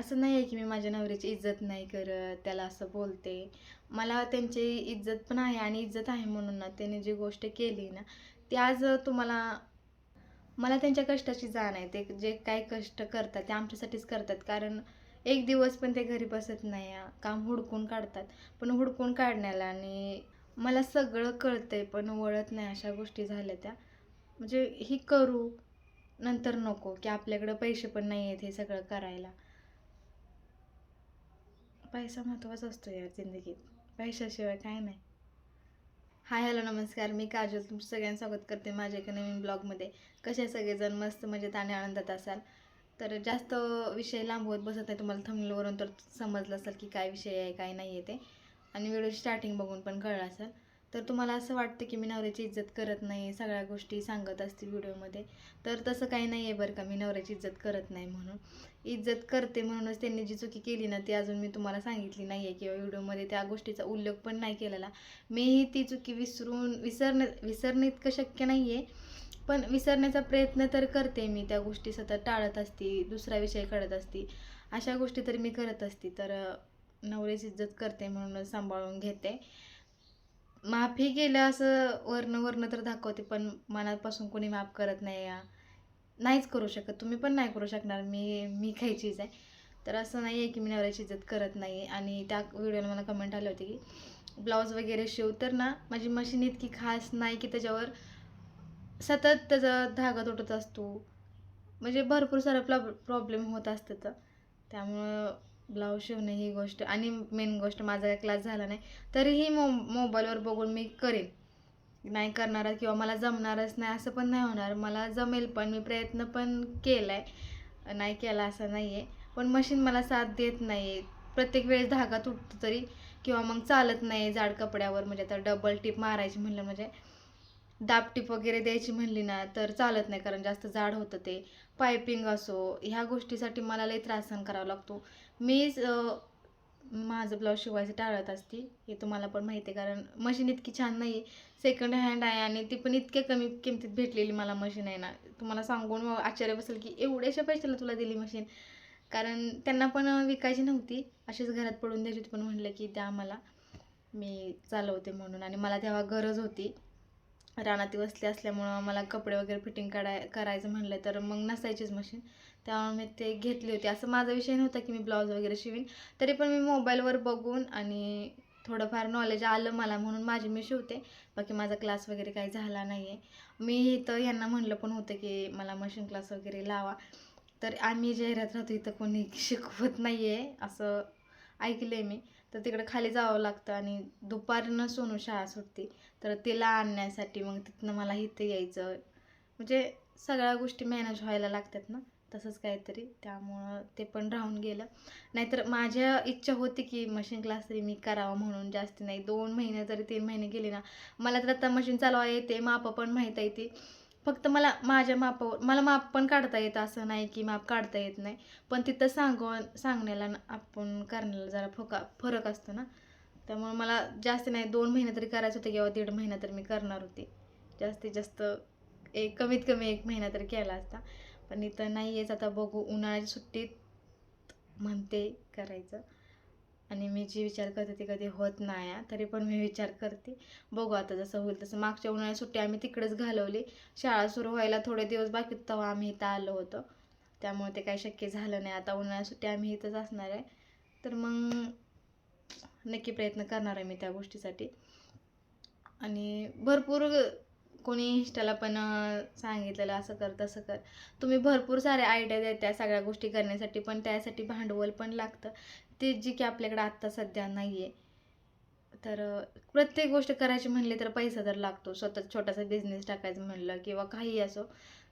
असं नाही आहे की मी माझ्या नवऱ्याची इज्जत नाही करत त्याला असं बोलते. मला त्यांची इज्जत पण आहे आणि इज्जत आहे म्हणून ना त्याने जी गोष्ट केली ना ती आज तुम्हाला मला त्यांच्या कष्टाची जाण आहे. ते जे काय कष्ट करतात ते आमच्यासाठीच करतात. कारण एक दिवस पण ते घरी बसत नाही काम हुडकून काढतात. पण हुडकून काढण्याला आणि मला सगळं कळतंय पण वळत नाही अशा गोष्टी झाल्या त्या. म्हणजे ही करू नंतर नको की आपल्याकडं पैसे पण नाही आहेत हे सगळं करायला. पैसा महत्त्वाचा असतो यार जिंदगीत. पैशाशिवाय काय नाही. हाय हॅलो नमस्कार. मी काजल. तुमचं सगळ्यांचं स्वागत करते माझ्या एका नवीन ब्लॉगमध्ये. कसे सगळेजण? मस्त मजेत आणि आनंदात असाल? तर जास्त विषय लांबवत बसत नाही तुम्हाला थंबनेलवरून तर समजलं असेल की काय विषय आहे काय नाही आहे ते. आणि व्हिडिओची स्टार्टिंग बघून पण कळलं असेल. तर तुम्हाला असं वाटतं की मी नवऱ्याची इज्जत करत नाही सगळ्या गोष्टी सांगत असते व्हिडिओमध्ये? तर तसं काही नाही आहे बरं का मी नवऱ्याची इज्जत करत नाही म्हणून. इज्जत करते म्हणूनच त्यांनी जी चुकी केली ना ती अजून मी तुम्हाला सांगितली नाही आहे किंवा व्हिडिओमध्ये त्या गोष्टीचा उल्लेख पण नाही केलेला. मीही ती चुकी विसरून विसरणे विसरणे इतकं शक्य नाही आहे पण विसरण्याचा प्रयत्न तर करते मी त्या गोष्टी सतत टाळत असते दुसरा विषय कळत असते अशा गोष्टी तरी मी करत असते. तर नवऱ्याची इज्जत करते म्हणूनच सांभाळून घेते. माफी केलं असं वरनं वरनं तर दाखवते पण मनापासून कोणी माफ करत नाही या नाहीच करू शकत. तुम्ही पण नाही करू शकणार. मी मी काही चीज आहे. तर असं नाही आहे की मी नवऱ्याची इज्जत करत नाही. आणि त्या व्हिडिओला मला कमेंट आले होते की ब्लाऊज वगैरे शिव तर ना माझी मशीन इतकी खास नाही की त्याच्यावर सतत त्याचा धागा तुटत असतो. म्हणजे भरपूर सारा प्रॉब प्रॉब्लेम होत असतात तर. त्यामुळं ब्लाऊज शिवणे ही गोष्ट आणि मेन गोष्ट माझा काही क्लास झाला नाही तरीही मो मोबाईलवर बघून मी करेन. नाही करणार किंवा मला जमणारच नाही असं पण नाही होणार. मला जमेल पण मी प्रयत्न पण केला आहे नाही केला असं नाही आहे पण मशीन मला साथ देत नाही आहे प्रत्येक वेळेस धागा तुटतो तरी किंवा मग चालत नाही जाड कपड्यावर. म्हणजे आता डबल टिप मारायची म्हणलं म्हणजे दाब टिप वगैरे द्यायची म्हणली ना तर चालत नाही. कारण जास्त जाड होतं ते. पायपिंग असो ह्या गोष्टीसाठी मला लई त्रास सहन करावा लागतो. मीच माझं ब्लाऊज शिवायचं टाळत असते हे तुम्हाला पण माहिती आहे कारण मशीन इतकी छान नाही आहे सेकंड हँड आहे आणि ती पण इतक्या कमी किमतीत भेटलेली मला मशीन आहे ना. तुम्हाला सांगून मग आश्चर्य बसेल की एवढ्याशा पैशाला तुला दिली मशीन कारण त्यांना पण विकायची नव्हती अशीच घरात पडून द्यायची होती पण म्हटलं की द्या मला मी चालवते म्हणून आणि मला तेव्हा गरज होती. रानाती बसली असल्यामुळं मला कपडे वगैरे फिटिंग काढाय करायचं म्हणलं तर मग नसायचीच मशीन. त्यामुळे मी ते घेतली होती. असं माझा विषय नव्हता की मी ब्लाऊज वगैरे शिवीन. तरी पण मी मोबाईलवर बघून आणि थोडंफार नॉलेज आलं मला म्हणून माझी मी शिवते. बाकी माझा क्लास वगैरे काही झाला नाही आहे मी इथं यांना म्हणलं पण होतं की मला मशीन क्लास वगैरे लावा. तर आम्ही जाहिरात राहतो इथं कोणी शिकवत नाही आहे असं ऐकलं आहे मी. तर तिकडे खाली जावं लागतं आणि दुपारनं सोनू शाळा सुटते. तर तिला आणण्यासाठी मग तिथनं मला इथे यायचं. म्हणजे सगळ्या गोष्टी मॅनेज व्हायला लागतात ना तसंच काहीतरी. त्यामुळं ते पण राहून गेलं. नाहीतर माझ्या इच्छा होती की मशीन क्लास तरी मी करावा म्हणून जास्त नाही. दोन महिने जरी तीन महिने गेले ना मला तर आता मशीन चालवा येते मापं पण माहीत आहे ती. फक्त मला माझ्या मापावर मला माप पण काढता येतं असं नाही की माप काढता येत नाही. पण तिथं सांगून सांगण्याला आपण करण्याला जरा फोका फरक असतो ना. त्यामुळे मला जास्त नाही दोन महिने तरी करायचं होतं किंवा दीड महिना तरी मी करणार होते. जास्तीत जास्त एक कमीत कमी एक महिना तरी केला असता. पण इथं नाही आहेच आता बघू उन्हाळ्याच्या सुट्टीत म्हणते करायचं. आणि मी जी विचार करते ते कधी होत नाही आहे. तरी पण मी विचार करते. बघू आता जसं होईल तसं. मागच्या उन्हाळ्यात सुट्टी आम्ही तिकडेच घालवली. शाळा सुरू व्हायला थोडे दिवस बाकी तेव्हा आम्ही इथं आलो होतो. त्यामुळे ते काही शक्य झालं नाही. आता उन्हाळ्यात सुट्टी आम्ही इथंच असणार आहे. तर मग नक्की प्रयत्न करणार आहे मी त्या गोष्टीसाठी. आणि भरपूर कोणी इंस्टाला पण सांगितलेलं असं कर तसं कर. तुम्ही भरपूर सारे आयडिया देत्या सगळ्या गोष्टी करण्यासाठी पण त्यासाठी भांडवल पण लागतं. ते जी की आपल्याकडे आत्ता सध्या नाही आहे तर प्रत्येक गोष्ट करायची म्हणली तर पैसा तर लागतो. स्वतः छोटासा बिझनेस टाकायचं म्हणलं किंवा काही असो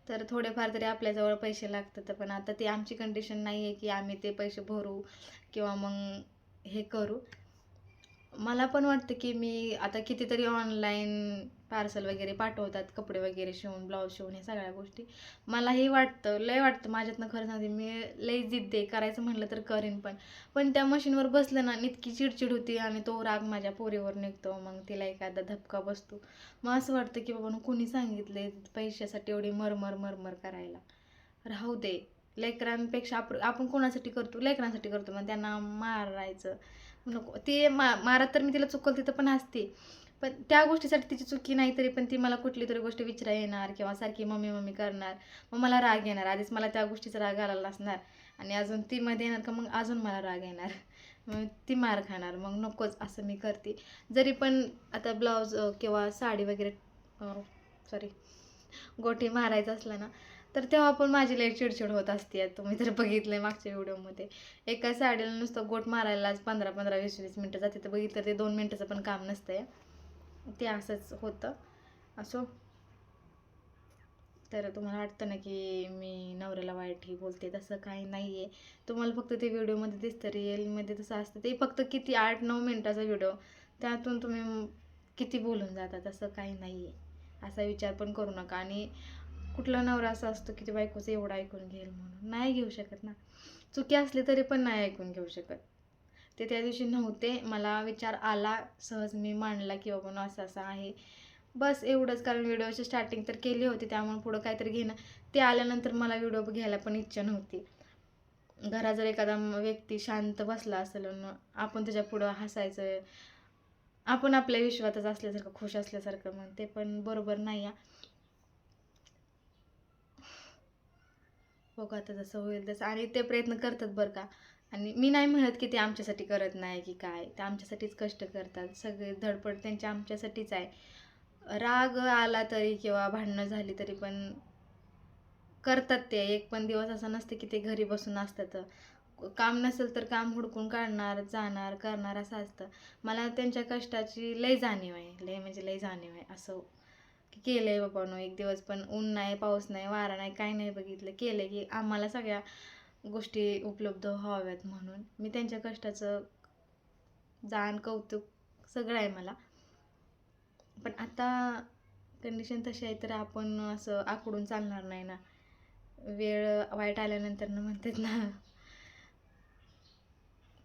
तर थोडेफार तरी आपल्याजवळ पैसे लागतात. पण आता ती आमची कंडिशन नाही आहे की आम्ही ते पैसे भरू किंवा मग हे करू. मला पण वाटतं की मी आता कितीतरी ऑनलाईन पार्सल वगैरे पाठवतात कपडे वगैरे शिवून ब्लाऊज शिवून हे सगळ्या गोष्टी. मलाही वाटतं लय वाटतं माझ्यातनं खरं सांगते मी लय जिद्द आहे करायचं म्हणलं तर करेन पण. पण त्या मशीनवर बसलं ना इतकी चिडचिड होती आणि तो राग माझ्या पोरीवर निघतो मग तिला एखादा धपका बसतो. मग असं वाटतं की बाबा कोणी सांगितले पैशासाठी एवढी मरमर मरमर करायला. राहू दे लेकरांपेक्षा आप आपण कोणासाठी करतो? लेकरांसाठी करतो मग त्यांना मारायचं. नको ते मा मारत तर मी तिला चुकल तिथं पण असते पण त्या गोष्टीसाठी तिची चुकी नाही तरी पण ती मला कुठली तरी गोष्ट विचारा येणार किंवा सारखी मम्मी मम्मी करणार. मग मला राग येणार. आधीच मला त्या गोष्टीचा राग आलेला असणार आणि अजून ती मध्ये येणार का मग अजून मला राग येणार. मग ती मार खाणार. मग नकोच असं मी करते. जरी पण आता ब्लाऊज किंवा साडी वगैरे सॉरी गोठी मारायचं असलं ना तर तेव्हा पण माझी लई चिडचिड होत असते. तुम्ही तर बघितलं आहे मागच्या व्हिडिओमध्ये. एका साडीला नुसतं गोट मारायलाच पंधरा पंधरा वीस वीस मिनटं जाते. तर बघितलं ते दोन मिनटाचं पण काम नसतं आहे ते असंच होतं. असो. तर तुम्हाला वाटतं ना की मी नवऱ्याला वाईट ही बोलते तसं काही नाही आहे तुम्हाला फक्त ते व्हिडिओमध्ये दिसतं रिअलमध्ये तसं असतं. ते फक्त किती आठ नऊ मिनटाचा व्हिडिओ त्यातून तुम्ही किती बोलून जाता तसं काही नाही आहे असा विचार पण करू नका. आणि कुठला नवरा असा असतो की ते बायकोचं एवढं ऐकून घेईल म्हणून. नाही घेऊ शकत ना. चुकी असली तरी पण नाही ऐकून घेऊ शकत. ते त्या दिवशी नव्हते. मला विचार आला सहज मी मांडला की बाबा असं असं आहे. बस एवढंच कारण व्हिडिओची स्टार्टिंग तर केली होती त्यामुळे पुढं काहीतरी घेणं. ते आल्यानंतर मला व्हिडिओ घ्यायला पण इच्छा नव्हती. घरा जर एखादा व्यक्ती शांत बसला असेल आपण त्याच्या पुढं हसायचं आपण आपल्या विश्वातच असल्यासारखं खुश असल्यासारखं मग ते पण बरोबर नाही आहे बघू आता जसं होईल तसं. आणि ते प्रयत्न करतात बरं का. आणि मी नाही म्हणत की ते आमच्यासाठी करत नाही की काय. ते आमच्यासाठीच कष्ट करतात. सगळे धडपड त्यांच्या आमच्यासाठीच आहे. राग आला तरी किंवा भांडणं झाली तरी पण करतात ते. एक पण दिवस असं नसते की ते घरी बसून असतात. काम नसेल तर काम हुडकून काढणार जाणार करणार असं असतं. मला त्यांच्या कष्टाची लय जाणीव आहे. लय म्हणजे लय जाणीव आहे. असं केलं आहे बाबांनो एक दिवस पण ऊन नाही पाऊस नाही वारा नाही काय नाही बघितलं केलं की आम्हाला सगळ्या गोष्टी उपलब्ध व्हाव्यात म्हणून. मी त्यांच्या कष्टाचं जाण कौतुक सगळं आहे मला. पण आता कंडिशन तशी आहे तर आपण असं आकडून चालणार नाही ना. वेळ वाईट आल्यानंतर ना म्हणतात ना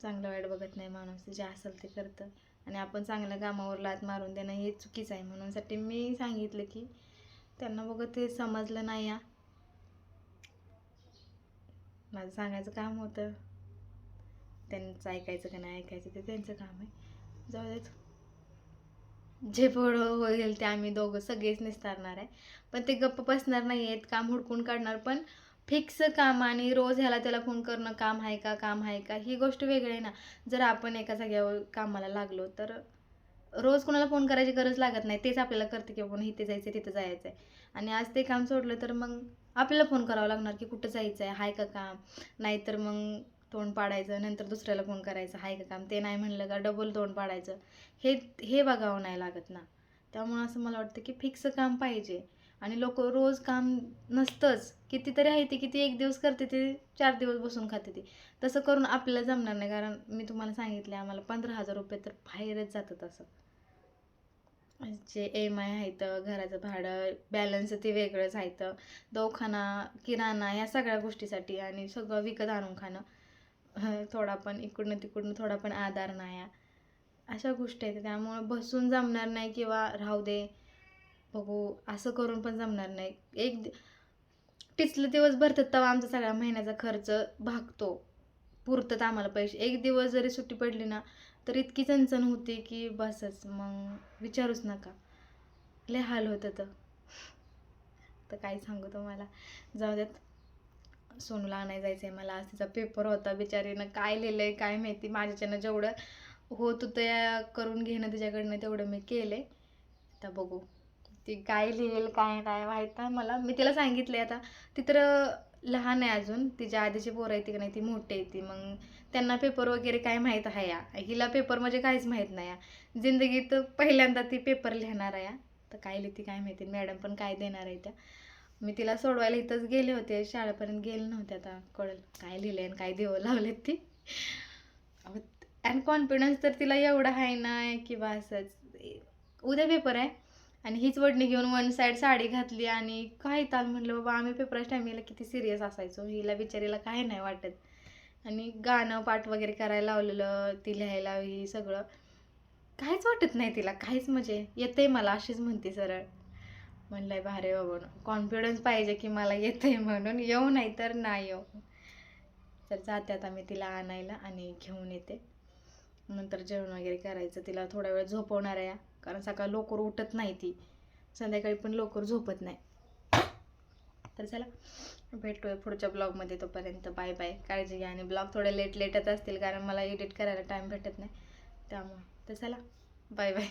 चांगलं वाईट बघत नाही माणूस जे असेल ते करतं. आणि आपण चांगल्या कामावर लात मारून देणं हे चुकीचं आहे. म्हणूनसाठी मी सांगितलं की त्यांना बघत ते समजलं नाही या माझं सांगायचं काम होतं. त्यांचं ऐकायचं का नाही ऐकायचं ते त्यांचं काम आहे. जाऊ देत. जे पुढं होईल ते आम्ही दोघं सगळेच निस्तारणार आहे. पण ते गप्प बसणार नाही आहेत काम हुडकून काढणार. पण फिक्स काम आणि रोज ह्याला त्याला फोन करणं काम आहे का काम आहे का ही गोष्ट वेगळी आहे ना. जर आपण एका जाग्यावर कामाला लागलो तर रोज कोणाला फोन करायची गरज लागत नाही. तेच आपल्याला करते की आपण इथे जायचं आहे तिथं जायचं आहे आणि आज ते काम सोडलं तर मग आपल्याला फोन करावा लागणार की कुठं जायचं आहे हाय का काम? नाहीतर मग तोंड पाडायचं नंतर दुसऱ्याला फोन करायचं हाय का काम? ते नाही म्हणलं का डबल तोंड पाडायचं. हे हे बघावं नाही लागत ना. त्यामुळं असं मला वाटतं की फिक्स काम पाहिजे. आणि लोक रोज काम नसतंच. कितीतरी आहे ते किती एक दिवस करते ते चार दिवस बसून खाते ते. तसं करून आपल्याला जमणार नाही. कारण मी तुम्हाला सांगितले आम्हाला पंधरा हजार रुपये तर बाहेरच जातं तसं जे एम आय आहेत घराचं भाडं बॅलन्स ते वेगळंच आहेत. दवाखाना किराणा या सगळ्या गोष्टीसाठी आणि सगळं विकत आणून खाणं. थोडा पण इकडनं तिकडनं थोडा पण आधार नाही अशा गोष्टी आहेत. त्यामुळं बसून जमणार नाही किंवा राहू दे. बघू असं करून पण जमणार नाही. एक टिचलं दिवस भरतात तेव्हा आमचा सगळ्या महिन्याचा खर्च भागतो. पुरतात आम्हाला पैसे. एक दिवस जरी सुट्टी पडली ना तर इतकी चणचण होती की बसच. मग विचारूच नका. लय हाल होतं तर. तर काय सांगू तुम्हाला. जाऊ देत सोनूला आणाय जायचं आहे मला. आज तिचा पेपर होता बिचारीनं. काय लिहिलं आहे काय माहिती. माझ्याच्यानं जेवढं होत होतं करून घेणं तिच्याकडनं तेवढं मी केलं आहे आता बघू. ती काय लिहिल काय काय माहीत नाही मला. मी तिला सांगितले आता. ती तर लहान आहे अजून. तिच्या आधीची पोरं येते की नाही ती मोठी आहे ती. मग त्यांना पेपर वगैरे काय माहीत आहे या. हिला पेपर म्हणजे काहीच माहीत नाही या. जिंदगीत पहिल्यांदा ती पेपर लिहिणार आहे तर काय लिहिते काय माहिती. मॅडम पण काय देणार आहे त्या. मी तिला सोडवायला इथंच गेले होते. शाळेपर्यंत गेले नव्हते आता. कळेल. काय लिहिले आणि काय देव लावलेत ती. अँड कॉन्फिडन्स तर तिला एवढा आहे ना बा असंच उद्या पेपर आहे. आणि हीच वडणी घेऊन वन साईड साडी घातली आणि काय ताल म्हटलं बाबा आम्ही पेपराच्या टायमिंगला किती सिरियस असायचो. हिला बिचारीला काय नाही वाटत. आणि गाणं पाठ वगैरे करायला लावलेलं ती लिहायला ही सगळं. काहीच वाटत नाही तिला काहीच म्हणजे. येते मला अशीच म्हणते सरळ. म्हणलंय भारे बाबा कॉन्फिडन्स पाहिजे की मला येते म्हणून. येऊ नाही तर नाही येऊ. तर जाते आता मी तिला आणायला आणि घेऊन येते. नंतर जेवण वगैरे करायचं तिला थोडा वेळ झोपवणार आहे. कारण सकाळ लवकर उठत नाही ती. संध्याकाळी पण लवकर झोपत नाही. तर चला भेटतोय पुढच्या ब्लॉगमध्ये तोपर्यंत. बाय बाय काळजी घ्या. आणि ब्लॉग थोडे लेट लेटच असतील कारण मला एडिट करायला टाईम भेटत नाही. त्यामुळं. तर चला बाय बाय